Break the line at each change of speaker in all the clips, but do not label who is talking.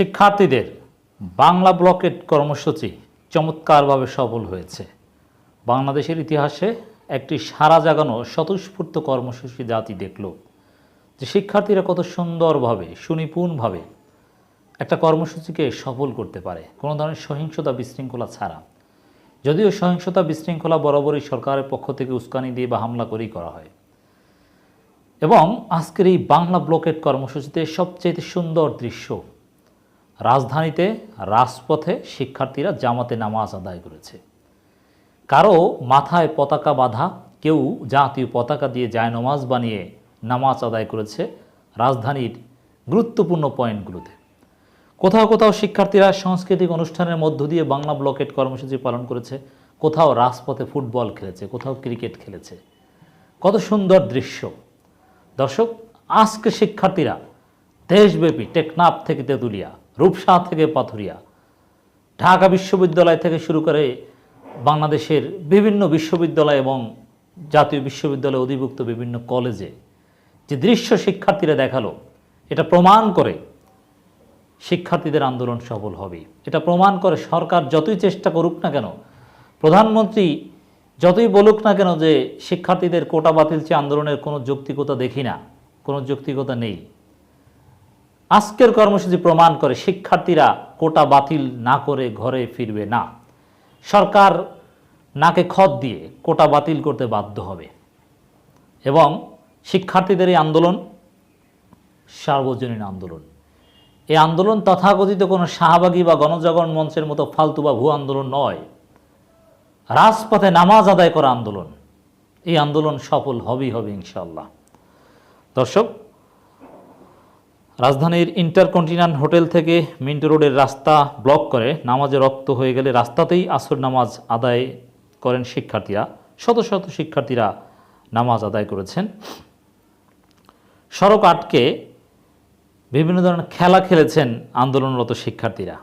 শিক্ষার্থীদের বাংলা ব্লকেট কর্মসূচি চমৎকারভাবে সফল হয়েছে। বাংলাদেশের ইতিহাসে একটি সারা জাগানো স্বতঃস্ফূর্ত কর্মসূচি জাতি দেখল যে শিক্ষার্থীরা কত সুন্দরভাবে, সুনিপুণভাবে একটা কর্মসূচিকে সফল করতে পারে। কোনো ধরনের সহিংসতা বিশৃঙ্খলা ছাড়া। যদিও সহিংসতা বিশৃঙ্খলা বরাবরই সরকারের পক্ষ থেকে উস্কানি দিয়ে বা হামলা করেই করা হয়। এবং আজকের এই বাংলা ব্লকেট কর্মসূচিতে সবচেয়ে সুন্দর দৃশ্য রাজধানীতে রাজপথে শিক্ষার্থীরা জামাতে নামাজ আদায় করেছে। কারও মাথায় পতাকা বাঁধা, কেউ জাতীয় পতাকা দিয়ে যায় নামাজ বানিয়ে নামাজ আদায় করেছে রাজধানীর গুরুত্বপূর্ণ পয়েন্টগুলোতে। কোথাও কোথাও শিক্ষার্থীরা সাংস্কৃতিক অনুষ্ঠানের মধ্য দিয়ে বাংলা ব্লকেট কর্মসূচি পালন করেছে, কোথাও রাজপথে ফুটবল খেলেছে, কোথাও ক্রিকেট খেলেছে। কত সুন্দর দৃশ্য। দর্শক, আজকে শিক্ষার্থীরা দেশব্যাপী টেকনাফ থেকে তেঁতুলিয়া রূপসা থেকে পাথুরিয়া। ঢাকা বিশ্ববিদ্যালয় থেকে শুরু করে বাংলাদেশের বিভিন্ন বিশ্ববিদ্যালয় এবং জাতীয় বিশ্ববিদ্যালয়ে অধিভুক্ত বিভিন্ন কলেজে যে দৃশ্য শিক্ষার্থীরা দেখাল, এটা প্রমাণ করে শিক্ষার্থীদের আন্দোলন সফল হবে। এটা প্রমাণ করে সরকার যতই চেষ্টা করুক না কেন, প্রধানমন্ত্রী যতই বলুক না কেন যে শিক্ষার্থীদের কোটা বাতিল চেয়ে আন্দোলনের কোনো যৌক্তিকতা দেখি না, কোনো যৌক্তিকতা নেই। আজকের কর্মসূচি প্রমাণ করে শিক্ষার্থীরা কোটা বাতিল না করে ঘরে ফিরবে না। সরকার নাকে খত দিয়ে কোটা বাতিল করতে বাধ্য হবে। এবং শিক্ষার্থীদের এই আন্দোলন, সার্বজনীন আন্দোলন। এই আন্দোলন তথাকথিত কোনো শাহবাগী বা গণজাগরণ মঞ্চের মতো ফালতু বা ভূ আন্দোলন নয়। রাজপথে নামাজ আদায় করা আন্দোলন। এই আন্দোলন সফল হবেই হবে ইনশাল্লাহ দর্শক রাজধানীর ইন্টারকন্টিনেন্ট হোটেল থেকে মিন্টো রোডের রাস্তা ব্লক করে নামাজে রক্ত হয়ে গেলে রাস্তাতেই আসর নামাজ আদায় করেন শিক্ষার্থীরা। শত শত শিক্ষার্থীরা নামাজ আদায় করেছেন। সড়ক আটকে বিভিন্ন ধরনের খেলা খেলেছেন আন্দোলনরত শিক্ষার্থীরা।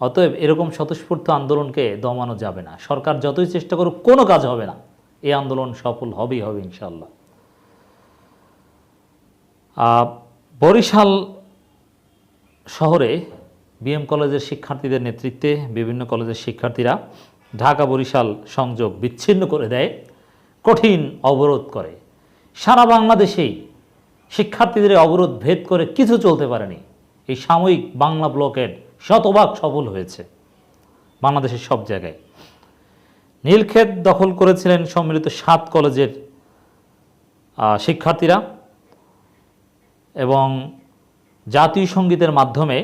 অতএব এরকম স্বতঃস্ফূর্ত আন্দোলনকে দমানো যাবে না। সরকার যতই চেষ্টা করুক, কোনো কাজ হবে না। এই আন্দোলন সফল হবেই হবে ইনশাল্লাহ বরিশাল শহরে বিএম কলেজের শিক্ষার্থীদের নেতৃত্বে বিভিন্ন কলেজের শিক্ষার্থীরা ঢাকা বরিশাল সংযোগ বিচ্ছিন্ন করে দেয়, কঠিন অবরোধ করে। সারা বাংলাদেশেই শিক্ষার্থীদের অবরোধ ভেদ করে কিছু চলতে পারেনি। এই সাময়িক বাংলা ব্লকের শতভাগ সফল হয়েছে বাংলাদেশের সব জায়গায়। নীলক্ষেত দখল করেছিলেন সম্মিলিত সাত কলেজের শিক্ষার্থীরা। এবং জাতীয় সঙ্গীতের মাধ্যমে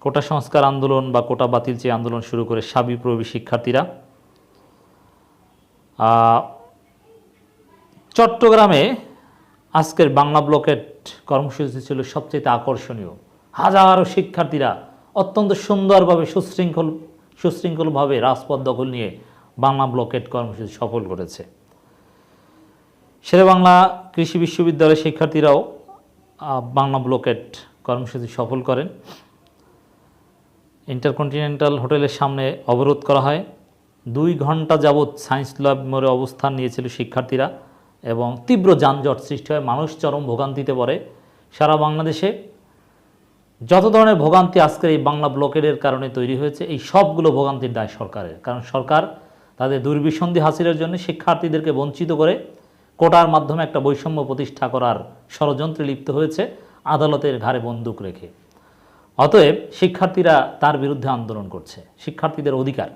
কোটা সংস্কার আন্দোলন বা কোটা বাতিল চেয়ে আন্দোলন শুরু করে সাবিপ্রবী শিক্ষার্থীরা চট্টগ্রামে আজকের বাংলা ব্লকের কর্মসূচি ছিল সবচেয়ে আকর্ষণীয়। হাজারো শিক্ষার্থীরা অত্যন্ত সুন্দরভাবে সুশৃঙ্খল, সুশৃঙ্খলভাবে রাজপথ দখল নিয়ে বাংলা ব্লকেট কর্মসূচি সফল করেছে। শেরেবাংলা কৃষি বিশ্ববিদ্যালয়ের শিক্ষার্থীরাও বাংলা ব্লকেট কর্মসূচি সফল করেন। ইন্টারকন্টিনেন্টাল হোটেলের সামনে অবরোধ করা হয়। দুই ঘণ্টা যাবৎ সায়েন্স ল্যাব মোড়ে অবস্থান নিয়েছিল শিক্ষার্থীরা এবং তীব্র যানজট সৃষ্টি হয়। মানুষ চরম ভোগান্তিতে পড়ে সারা বাংলাদেশে। যত ধরনের ভোগান্তি আজকের এই বাংলা ব্লকেডের কারণে তৈরি হয়েছে, এই সবগুলো ভোগান্তির দায় সরকারের। কারণ সরকার তাদের দুর্বিসন্ধি হাসিলের জন্য শিক্ষার্থীদেরকে বঞ্চিত করে কোটার মাধ্যমে একটা বৈষম্য প্রতিষ্ঠা করার ষড়যন্ত্রে লিপ্ত হয়েছে আদালতের ঘাড়ে বন্দুক রেখে। অতএব শিক্ষার্থীরা তার বিরুদ্ধে আন্দোলন করছে, শিক্ষার্থীদের অধিকার।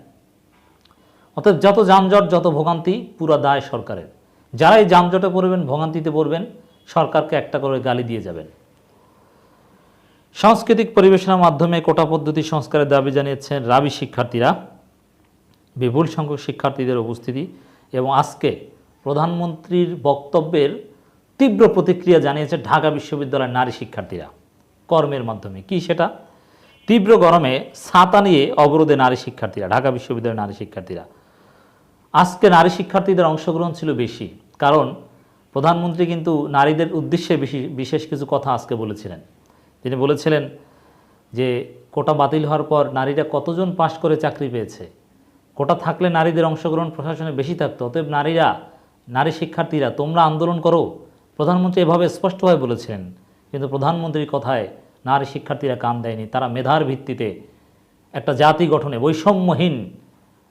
অতএব যত যানজট, যত ভোগান্তি, পুরো দায় সরকারের। যারাই যানজটে পড়বেন, ভোগান্তিতে পড়বেন, সরকারকে একটা করে গালি দিয়ে যাবেন। সাংস্কৃতিক পরিবেশনার মাধ্যমে কোটা পদ্ধতি সংস্কারের দাবি জানিয়েছেন রাবি শিক্ষার্থীরা। বিপুল সংখ্যক শিক্ষার্থীদের উপস্থিতি এবং আজকে প্রধানমন্ত্রীর বক্তব্যের তীব্র প্রতিক্রিয়া জানিয়েছে ঢাকা বিশ্ববিদ্যালয়ের নারী শিক্ষার্থীরা। কর্মের মাধ্যমে। কি সেটা? তীব্র গরমে ছাতা নিয়ে অবরোধে নারী শিক্ষার্থীরা, ঢাকা বিশ্ববিদ্যালয়ের নারী শিক্ষার্থীরা। আজকে নারী শিক্ষার্থীদের অংশগ্রহণ ছিল বেশি, কারণ প্রধানমন্ত্রী কিন্তু নারীদের উদ্দেশ্যে বেশি, বিশেষ কিছু কথা আজকে বলেছিলেন। তিনি বলেছিলেন যে, কোটা বাতিল হওয়ার পর নারীরা কতজন পাশ করে চাকরি পেয়েছে? কোটা থাকলে নারীদের অংশগ্রহণ প্রশাসনে বেশি থাকতো, অতএব নারীরা নারী শিক্ষার্থীরা, তোমরা আন্দোলন করো। প্রধানমন্ত্রী এভাবে স্পষ্টভাবে বলেছিলেন কিন্তু প্রধানমন্ত্রীর কথায় নারী শিক্ষার্থীরা কান দেয়নি। তারা মেধার ভিত্তিতে একটা জাতি গঠনে, বৈষম্যহীন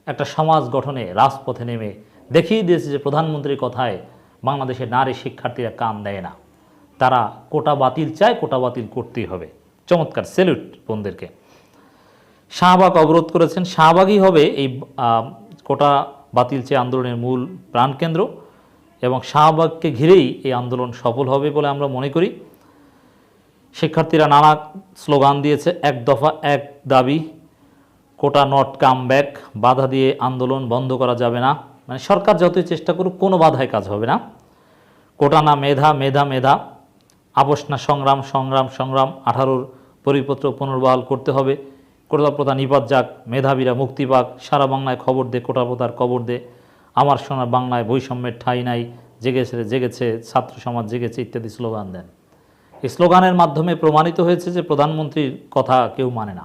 একটা সমাজ গঠনে রাজপথে নেমে দেখিয়ে দিয়েছে যে প্রধানমন্ত্রীর কথায় বাংলাদেশের নারী শিক্ষার্থীরা কান দেয় না। তারা কোটা বাতিল চায়, কোটা বাতিল করতেই হবে। চমৎকার সেলুট বোনদেরকে শাহবাগ অবরোধ করেছেন। শাহবাগই হবে এই কোটা বাতিল চেয়ে আন্দোলনের মূল প্রাণকেন্দ্র। এবং শাহবাগকে ঘিরেই এই আন্দোলন সফল হবে বলে আমরা মনে করি। শিক্ষার্থীরা নানা স্লোগান দিয়েছে, এক দফা, এক দাবি, কোটা নট কাম ব্যাক বাধা দিয়ে আন্দোলন বন্ধ করা যাবে না। মানে সরকার যতই চেষ্টা করুক, কোনো বাধায় কাজ হবে না। কোটা না মেধা মেধা মেধা, আপোষ না সংগ্রাম সংগ্রাম সংগ্রাম, আঠারোর পরিপত্র পুনর্বহাল করতে হবে। কোটা প্রথা নিপাত যাক, মেধাবীরা মুক্তি পাক, সারা বাংলায় খবর দে, কোটা প্রথার কবর দে। আমার সোনার বাংলায় বৈষম্যের ঠাঁই নাই, জেগেছে জেগেছে, ছাত্র সমাজ জেগেছে ইত্যাদি স্লোগান দেন। এই স্লোগানের মাধ্যমে প্রমাণিত হয়েছে যে প্রধানমন্ত্রীর কথা কেউ মানে না।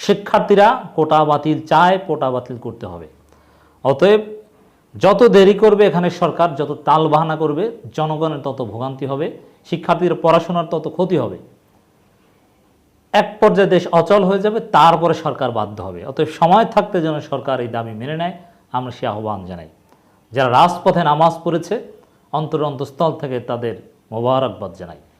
শিক্ষার্থীরা কোটা বাতিল চায়, কোটা বাতিল করতে হবে। অতএব যত দেরি করবে এখানে সরকার, যত তাল বাহানা করবে, জনগণের তত ভোগান্তি হবে, শিক্ষার্থীর পড়াশোনার তত ক্ষতি হবে। এক পর্যায়ে দেশ অচল হয়ে যাবে, তারপরে সরকার বাধ্য হবে। অতএব সময় থাকতে যেন সরকার এই দাবি মেনে নেয়। আমরা সে আহ্বান জানাই। যারা রাজপথে নামাজ পড়েছে অন্তর অন্তঃস্থল থেকে তাদের মোবারকবাদ জানাই।